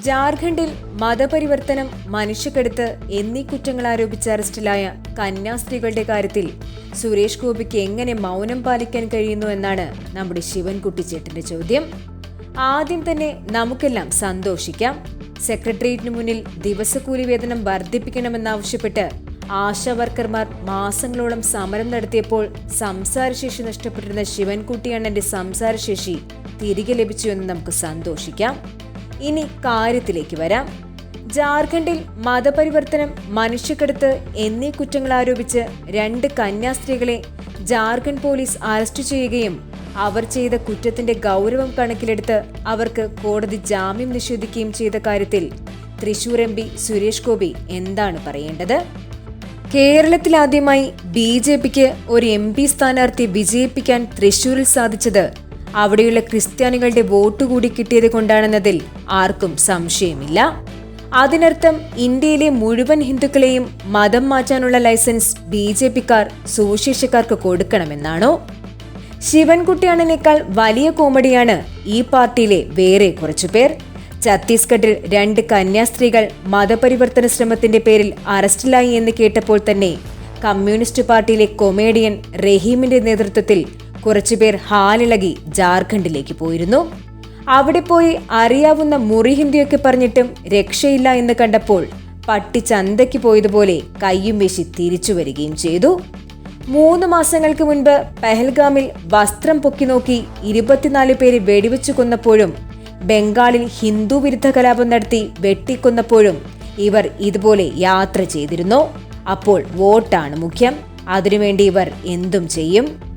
ജാർഖണ്ഡിൽ മതപരിവർത്തനം മനുഷ്യക്കെടുത്ത് എന്നീ കുറ്റങ്ങൾ ആരോപിച്ച് അറസ്റ്റിലായ കന്യാസ്ത്രീകളുടെ കാര്യത്തിൽ സുരേഷ് ഗോപിക്ക് എങ്ങനെ മൗനം പാലിക്കാൻ കഴിയുന്നു എന്നാണ് നമ്മുടെ ശിവൻകുട്ടി ചേട്ടന്റെ ചോദ്യം. ആദ്യം തന്നെ നമുക്കെല്ലാം സന്തോഷിക്കാം. സെക്രട്ടേറിയറ്റിന് മുന്നിൽ ദിവസക്കൂലി വേതനം വർദ്ധിപ്പിക്കണമെന്നാവശ്യപ്പെട്ട് ആശാ വർക്കർമാർ മാസങ്ങളോളം സമരം നടത്തിയപ്പോൾ സംസാരശേഷി നഷ്ടപ്പെട്ടിരുന്ന ശിവൻകുട്ടി അണ്ണന്റെ സംസാരശേഷി തിരികെ ലഭിച്ചു എന്ന് നമുക്ക് സന്തോഷിക്കാം. ഇനി കാര്യത്തിലേക്ക് വരാം. ജാർഖണ്ഡിൽ മതപരിവർത്തനം മനുഷ്യക്കടത്ത് എന്നീ കുറ്റങ്ങൾ ആരോപിച്ച് രണ്ട് കന്യാസ്ത്രീകളെ ജാർഖണ്ഡ് പോലീസ് അറസ്റ്റ് ചെയ്യുകയും അവർ ചെയ്ത കുറ്റത്തിന്റെ ഗൗരവം കണക്കിലെടുത്ത് അവർക്ക് കോടതി ജാമ്യം നിഷേധിക്കുകയും ചെയ്ത കാര്യത്തിൽ തൃശൂർ എം പി സുരേഷ് ഗോപി എന്താണ് പറയേണ്ടത്? കേരളത്തിലാദ്യമായി ബി ജെ പിക്ക് ഒരു എം പി സ്ഥാനാർത്ഥി വിജയിപ്പിക്കാൻ തൃശൂരിൽ സാധിച്ചത് അവിടെയുള്ള ക്രിസ്ത്യാനികളുടെ വോട്ട് കൂടി കിട്ടിയത് കൊണ്ടാണെന്നതിൽ ആർക്കും സംശയമില്ല. അതിനർത്ഥം ഇന്ത്യയിലെ മുഴുവൻ ഹിന്ദുക്കളെയും മതം മാറ്റാനുള്ള ലൈസൻസ് ബി ജെ പിക്കാർ സുവിശേഷക്കാർക്ക് കൊടുക്കണമെന്നാണോ? ശിവൻകുട്ടിയാണനേക്കാൾ വലിയ കോമഡിയാണ് ഈ പാർട്ടിയിലെ വേറെ കുറച്ചുപേർ ഛത്തീസ്ഗഡിൽ രണ്ട് കന്യാസ്ത്രീകൾ മതപരിവർത്തന ശ്രമത്തിന്റെ പേരിൽ അറസ്റ്റിലായി എന്ന് കേട്ടപ്പോൾ തന്നെ കമ്മ്യൂണിസ്റ്റ് പാർട്ടിയിലെ കൊമേഡിയൻ റഹീമിന്റെ നേതൃത്വത്തിൽ കുറച്ചുപേർ ഹാലിളകി ജാർഖണ്ഡിലേക്ക് പോയിരുന്നു. അവിടെ പോയി അറിയാവുന്ന മുറി ഹിന്ദിയൊക്കെ പറഞ്ഞിട്ടും രക്ഷയില്ല എന്ന് കണ്ടപ്പോൾ പട്ടി ചന്തയ്ക്ക് പോയതുപോലെ കയ്യും വെശി തിരിച്ചു വരികയും ചെയ്തു. മൂന്ന് മാസങ്ങൾക്ക് മുൻപ് പെഹൽഗാമിൽ വസ്ത്രം പൊക്കി നോക്കി ഇരുപത്തിനാല് പേര് വെടിവെച്ചു കൊന്നപ്പോഴും ബംഗാളിൽ ഹിന്ദു വിരുദ്ധ കലാപം നടത്തി വെട്ടിക്കൊന്നപ്പോഴും ഇവർ ഇതുപോലെ യാത്ര ചെയ്തിരുന്നു. അപ്പോൾ വോട്ടാണ് മുഖ്യം. അതിനുവേണ്ടി ഇവർ എന്തും ചെയ്യും.